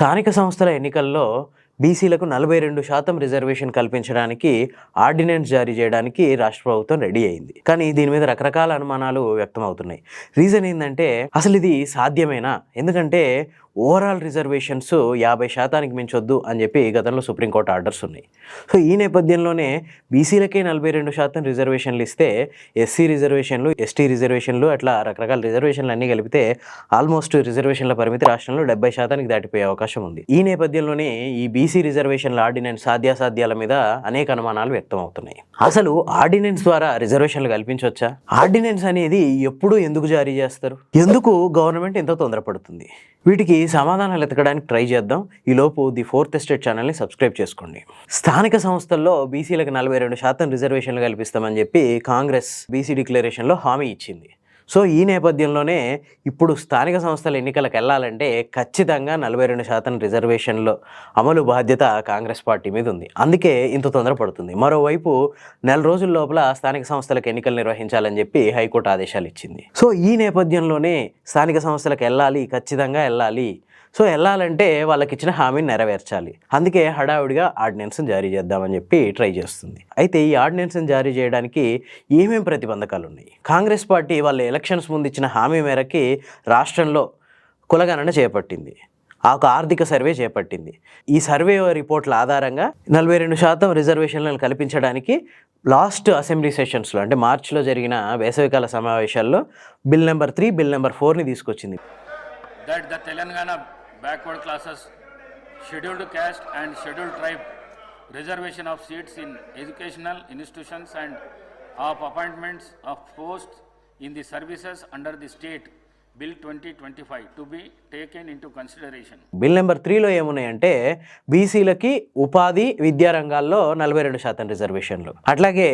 స్థానిక సంస్థల ఎన్నికల్లో బీసీలకు నలభై రెండు శాతం రిజర్వేషన్ కల్పించడానికి ఆర్డినెన్స్ జారీ చేయడానికి రాష్ట్ర ప్రభుత్వం రెడీ అయింది. కానీ దీని మీద రకరకాల అనుమానాలు వ్యక్తమవుతున్నాయి. రీజన్ ఏంటంటే అసలు ఇది సాధ్యమేనా? ఎందుకంటే ఓవరాల్ రిజర్వేషన్స్ యాభై శాతానికి మించొద్దు అని చెప్పి గతంలో సుప్రీంకోర్టు ఆర్డర్స్ ఉన్నాయి. సో ఈ నేపథ్యంలోనే బీసీలకే నలభై రెండు శాతం రిజర్వేషన్లు ఇస్తే ఎస్సీ రిజర్వేషన్లు ఎస్టీ రిజర్వేషన్లు అట్లా రకరకాల రిజర్వేషన్లు అన్నీ కలిపితే ఆల్మోస్ట్ రిజర్వేషన్ల పరిమితి రాష్ట్రంలో డెబ్బై శాతానికి దాటిపోయే అవకాశం ఉంది. ఈ నేపథ్యంలోనే ఈ బీసీ బీసీ రిజర్వేషన్ల ఆర్డినెన్స్ సాధ్యాసాధ్యాల మీద అనేక అనుమానాలు వ్యక్తం అవుతున్నాయి అసలు ఆర్డినెన్స్ ద్వారా రిజర్వేషన్లు కల్పించవచ్చా? ఆర్డినెన్స్ అనేది ఎప్పుడు ఎందుకు జారీ చేస్తారు? ఎందుకు గవర్నమెంట్ ఇంత తొందరపడుతుంది? వీటికి సమాధానాలు ఎతకడానికి ట్రై చేద్దాం. ఈలోపు ది ఫోర్త్ ఎస్టేట్ ఛానల్ని సబ్స్క్రైబ్ చేసుకోండి. స్థానిక సంస్థల్లో బీసీలకు నలభై రెండు శాతం రిజర్వేషన్లు కల్పిస్తామని చెప్పి కాంగ్రెస్ బీసీ డిక్లరేషన్లో హామీ ఇచ్చింది. సో ఈ నేపథ్యంలోనే ఇప్పుడు స్థానిక సంస్థల ఎన్నికలకు వెళ్ళాలంటే ఖచ్చితంగా నలభై రెండు శాతం రిజర్వేషన్లో అమలు బాధ్యత కాంగ్రెస్ పార్టీ మీద ఉంది. అందుకే ఇంత తొందరపడుతుంది. మరోవైపు నెల రోజుల లోపల స్థానిక సంస్థలకు ఎన్నికలు నిర్వహించాలని చెప్పి హైకోర్టు ఆదేశాలు ఇచ్చింది. సో ఈ నేపథ్యంలోనే స్థానిక సంస్థలకు వెళ్ళాలి ఖచ్చితంగా వెళ్ళాలి సో వెళ్ళాలంటే వాళ్ళకి ఇచ్చిన హామీని నెరవేర్చాలి. అందుకే హడావుడిగా ఆర్డినెన్స్ని జారీ చేద్దామని చెప్పి ట్రై చేస్తుంది. అయితే ఈ ఆర్డినెన్స్ని జారీ చేయడానికి ఏమేం ప్రతిబంధకాలు ఉన్నాయి కాంగ్రెస్ పార్టీ వాళ్ళ ఎలక్షన్స్ ముందు ఇచ్చిన హామీ మేరకి రాష్ట్రంలో కులగణన చేపట్టింది. ఆ ఒక ఆర్థిక సర్వే చేపట్టింది. ఈ సర్వే రిపోర్ట్ల ఆధారంగా నలభై రెండు శాతం రిజర్వేషన్లను కల్పించడానికి లాస్ట్ అసెంబ్లీ సెషన్స్లో అంటే మార్చిలో జరిగిన వేసవికాల సమావేశాల్లో bill number three bill number ఫోర్ని తీసుకొచ్చింది. that backward classes scheduled caste and scheduled tribe reservation of seats in educational institutions and of appointments of post in the services under the state bill twenty twenty five to be taken into consideration bill number త్రీలో ఏమున్నాయంటే బీసీలకి ఉపాధి విద్యారంగాల్లో నలభై రెండు శాతం రిజర్వేషన్లు. అట్లాగే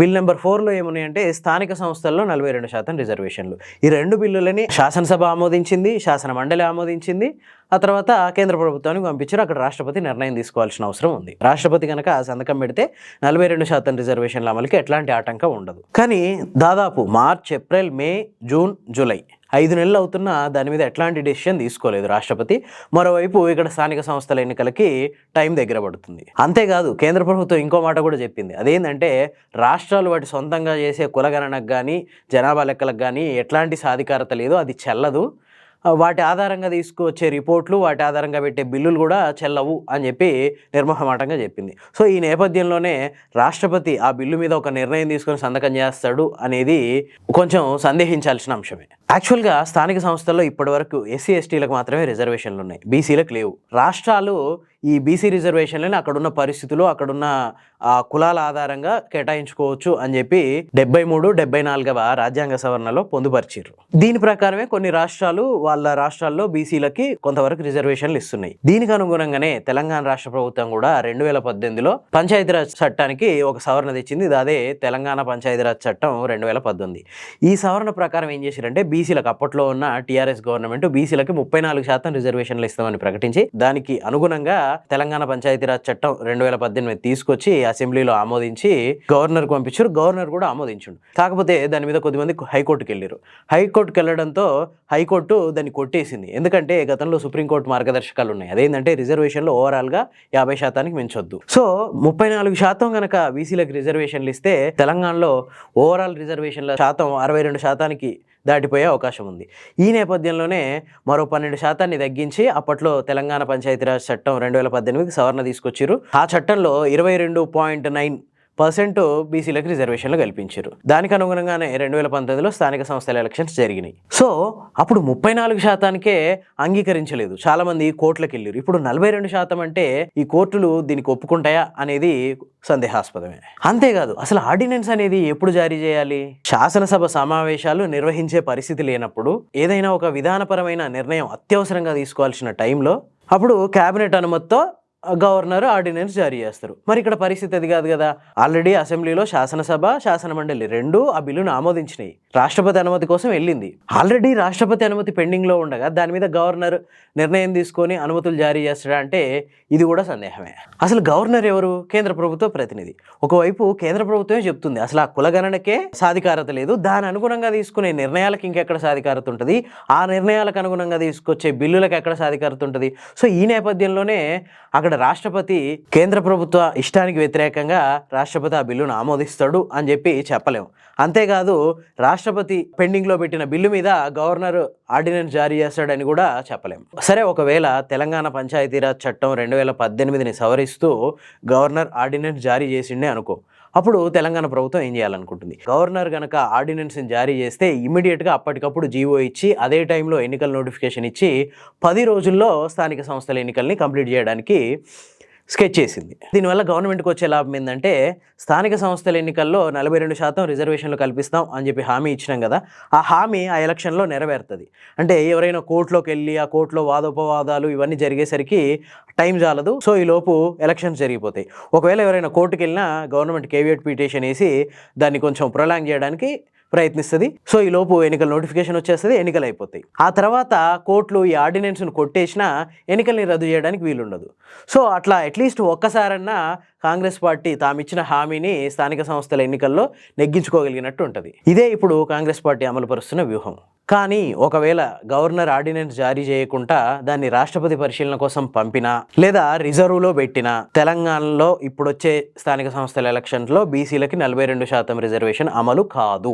bill number ఫోర్లో ఏమున్నాయంటే స్థానిక సంస్థల్లో నలభై రెండు శాతం రిజర్వేషన్లు. ఈ రెండు బిల్లులని శాసనసభ ఆమోదించింది శాసన మండలి ఆమోదించింది ఆ తర్వాత కేంద్ర ప్రభుత్వానికి పంపించారు. అక్కడ రాష్ట్రపతి నిర్ణయం తీసుకోవాల్సిన అవసరం ఉంది. రాష్ట్రపతి కనుక ఆ సంతకం పెడితే నలభై రెండు శాతం రిజర్వేషన్ల అమలుకి ఎట్లాంటి ఆటంకం ఉండదు. కానీ దాదాపు March April May June July ఐదు నెలలు అవుతున్నా దాని మీద ఎట్లాంటి డెసిషన్ తీసుకోలేదు రాష్ట్రపతి. మరోవైపు ఇక్కడ స్థానిక సంస్థల ఎన్నికలకి టైం దగ్గర పడుతుంది. అంతేకాదు కేంద్ర ప్రభుత్వం ఇంకో మాట కూడా చెప్పింది. అదేంటంటే రాష్ట్రాలు వాటి సొంతంగా చేసే కులగణనకు కానీ జనాభా లెక్కలకు కానీ ఎట్లాంటి సాధికారత లేదు అది చెల్లదు. వాటి ఆధారంగా తీసుకువచ్చే రిపోర్ట్లు వాటి ఆధారంగా పెట్టే బిల్లులు కూడా చెల్లవు అని చెప్పి నిర్మహమాటంగా చెప్పింది. సో ఈ నేపథ్యంలోనే రాష్ట్రపతి ఆ బిల్లు మీద ఒక నిర్ణయం తీసుకొని సంతకం చేస్తాడు అనేది కొంచెం సందేహించాల్సిన అంశమే. యాక్చువల్గా స్థానిక సంస్థల్లో ఇప్పటివరకు ఎస్సీ ఎస్టీలకు మాత్రమే రిజర్వేషన్లు ఉన్నాయి. బీసీలకు లేవు. రాష్ట్రాలు ఈ బీసీ రిజర్వేషన్లని అక్కడున్న పరిస్థితులు అక్కడున్న కులాల ఆధారంగా కేటాయించుకోవచ్చు అని చెప్పి డెబ్బై మూడు డెబ్బై నాలుగవ రాజ్యాంగ సవరణలో పొందుపరిచారు. దీని ప్రకారమే కొన్ని రాష్ట్రాలు వాళ్ళ రాష్ట్రాల్లో బీసీలకి కొంతవరకు రిజర్వేషన్లు ఇస్తున్నాయి. దీనికి అనుగుణంగానే తెలంగాణ రాష్ట్ర ప్రభుత్వం కూడా రెండు వేల పద్దెనిమిదిలో పంచాయతీరాజ్ చట్టానికి ఒక సవరణ తెచ్చింది. అదే తెలంగాణ పంచాయతీరాజ్ చట్టం రెండు వేల పద్దెనిమిది. ఈ సవరణ ప్రకారం ఏం చేశారంటే బీసీలకు అప్పట్లో ఉన్న టీఆర్ఎస్ గవర్నమెంట్ బీసీలకి ముప్పై నాలుగు శాతం రిజర్వేషన్లు ఇస్తామని ప్రకటించి దానికి అనుగుణంగా తెలంగాణ పంచాయతీరాజ్ చట్టం రెండు వేల పద్దెనిమిది తీసుకొచ్చి అసెంబ్లీలో ఆమోదించి గవర్నర్కి పంపించారు. గవర్నర్ కూడా ఆమోదించుండు. కాకపోతే దాని మీద కొద్దిమంది హైకోర్టుకి వెళ్ళారు హైకోర్టుకి వెళ్ళడంతో హైకోర్టు దాన్ని కొట్టేసింది. ఎందుకంటే గతంలో సుప్రీంకోర్టు మార్గదర్శకాలు ఉన్నాయి. అదేంటంటే రిజర్వేషన్లో ఓవరాల్గా యాభై శాతానికి మించొద్దు. సో ముప్పై నాలుగు శాతం కనుక బీసీలకు రిజర్వేషన్లు ఇస్తే తెలంగాణలో ఓవరాల్ రిజర్వేషన్ల శాతం అరవై రెండు శాతానికి దాటిపోయే అవకాశం ఉంది. ఈ నేపథ్యంలోనే మరో పన్నెండు శాతాన్ని తగ్గించి అప్పట్లో తెలంగాణ పంచాయతీరాజ్ చట్టం రెండు వేల పద్దెనిమిదికి సవరణ తీసుకొచ్చారు ఆ చట్టంలో ఇరవై రెండు పాయింట్ నైన్ పర్సెంట్ బీసీలకు రిజర్వేషన్లు కల్పించారు. దానికి అనుగుణంగానే రెండు వేల పంతొమ్మిదిలో స్థానిక సంస్థల ఎలక్షన్స్ జరిగినాయి. సో అప్పుడు ముప్పై నాలుగు శాతానికే అంగీకరించలేదు. చాలా మంది కోర్టులకు వెళ్ళారు ఇప్పుడు నలభై రెండు శాతం అంటే ఈ కోర్టులు దీనికి ఒప్పుకుంటాయా అనేది సందేహాస్పదమే. అంతేకాదు అసలు ఆర్డినెన్స్ అనేది ఎప్పుడు జారీ చేయాలి? శాసనసభ సమావేశాలు నిర్వహించే పరిస్థితి లేనప్పుడు ఏదైనా ఒక విధానపరమైన నిర్ణయం అత్యవసరంగా తీసుకోవాల్సిన టైంలో అప్పుడు కేబినెట్ అనుమతితో గవర్నర్ ఆర్డినెన్స్ జారీ చేస్తారు. మరి ఇక్కడ పరిస్థితి అది కాదు కదా. ఆల్రెడీ అసెంబ్లీలో శాసనసభ శాసన మండలి రెండు ఆ బిల్లును ఆమోదించినాయి. రాష్ట్రపతి అనుమతి కోసం వెళ్ళింది. ఆల్రెడీ రాష్ట్రపతి అనుమతి పెండింగ్లో ఉండగా దాని మీద గవర్నర్ నిర్ణయం తీసుకొని అనుమతులు జారీ చేస్తాడా అంటే ఇది కూడా సందేహమే. అసలు గవర్నర్ ఎవరు? కేంద్ర ప్రభుత్వ ప్రతినిధి. ఒకవైపు కేంద్ర ప్రభుత్వమే చెప్తుంది అసలు ఆ కులగణనకే సాధికారత లేదు. దాని అనుగుణంగా తీసుకునే నిర్ణయాలకు ఇంకెక్కడ సాధికారత ఉంటుంది? ఆ నిర్ణయాలకు అనుగుణంగా తీసుకొచ్చే బిల్లులకు ఎక్కడ సాధికారత ఉంటుంది? సో ఈ నేపథ్యంలోనే అక్కడ రాష్ట్రపతి కేంద్ర ప్రభుత్వ ఇష్టానికి వ్యతిరేకంగా రాష్ట్రపతి ఆ బిల్లును ఆమోదిస్తాడు అని చెప్పి చెప్పలేము. అంతేకాదు రాష్ట్ర రాష్ట్రపతి పెండింగ్లో పెట్టిన బిల్లు మీద గవర్నర్ ఆర్డినెన్స్ జారీ చేస్తాడని కూడా చెప్పలేం. సరే ఒకవేళ తెలంగాణ పంచాయతీరాజ్ చట్టం రెండు వేల పద్దెనిమిదిని సవరిస్తూ గవర్నర్ ఆర్డినెన్స్ జారీ చేసిండే అనుకో అప్పుడు తెలంగాణ ప్రభుత్వం ఏం చేయాలనుకుంటుంది? గవర్నర్ కనుక ఆర్డినెన్స్ని జారీ చేస్తే ఇమీడియట్గా అప్పటికప్పుడు జీవో ఇచ్చి అదే టైంలో ఎన్నికల నోటిఫికేషన్ ఇచ్చి పది రోజుల్లో స్థానిక సంస్థల ఎన్నికల్ని కంప్లీట్ చేయడానికి స్కెచ్ చేసింది. దీనివల్ల గవర్నమెంట్కి వచ్చే లాభం ఏంటంటే స్థానిక సంస్థల ఎన్నికల్లో నలభై రెండు శాతం రిజర్వేషన్లు కల్పిస్తాం అని చెప్పి హామీ ఇచ్చినాం కదా ఆ హామీ ఆ ఎలక్షన్లో నెరవేరుతుంది. అంటే ఎవరైనా కోర్టులోకి వెళ్ళి ఆ కోర్టులో వాదోపవాదాలు ఇవన్నీ జరిగేసరికి టైం చాలదు సో ఈ లోపు ఎలక్షన్స్ జరిగిపోతాయి. ఒకవేళ ఎవరైనా కోర్టుకి వెళ్ళినా గవర్నమెంట్ కేవియట్ పిటిషన్ వేసి దాన్ని కొంచెం ప్రొలాంగ్ చేయడానికి ప్రయత్నిస్తుంది. సో ఈ లోపు ఎన్నికల నోటిఫికేషన్ వచ్చేస్తుంది ఎన్నికలు అయిపోతాయి ఆ తర్వాత కోర్టులు ఈ ఆర్డినెన్స్ను కొట్టేసినా ఎన్నికల్ని రద్దు చేయడానికి వీలుండదు. సో అట్లా అట్లీస్ట్ ఒక్కసారన్నా కాంగ్రెస్ పార్టీ తామిచ్చిన హామీని స్థానిక సంస్థల ఎన్నికల్లో నెగ్గించుకోగలిగినట్టు ఉంటుంది. ఇదే ఇప్పుడు కాంగ్రెస్ పార్టీ అమలుపరుస్తున్న వ్యూహం. కానీ ఒకవేళ గవర్నర్ ఆర్డినెన్స్ జారీ చేయకుండా దాన్ని రాష్ట్రపతి పరిశీలన కోసం పంపినా లేదా రిజర్వ్లో పెట్టినా తెలంగాణలో ఇప్పుడొచ్చే స్థానిక సంస్థల ఎలక్షన్లో బీసీలకి నలభై రెండు శాతం రిజర్వేషన్ అమలు కాదు.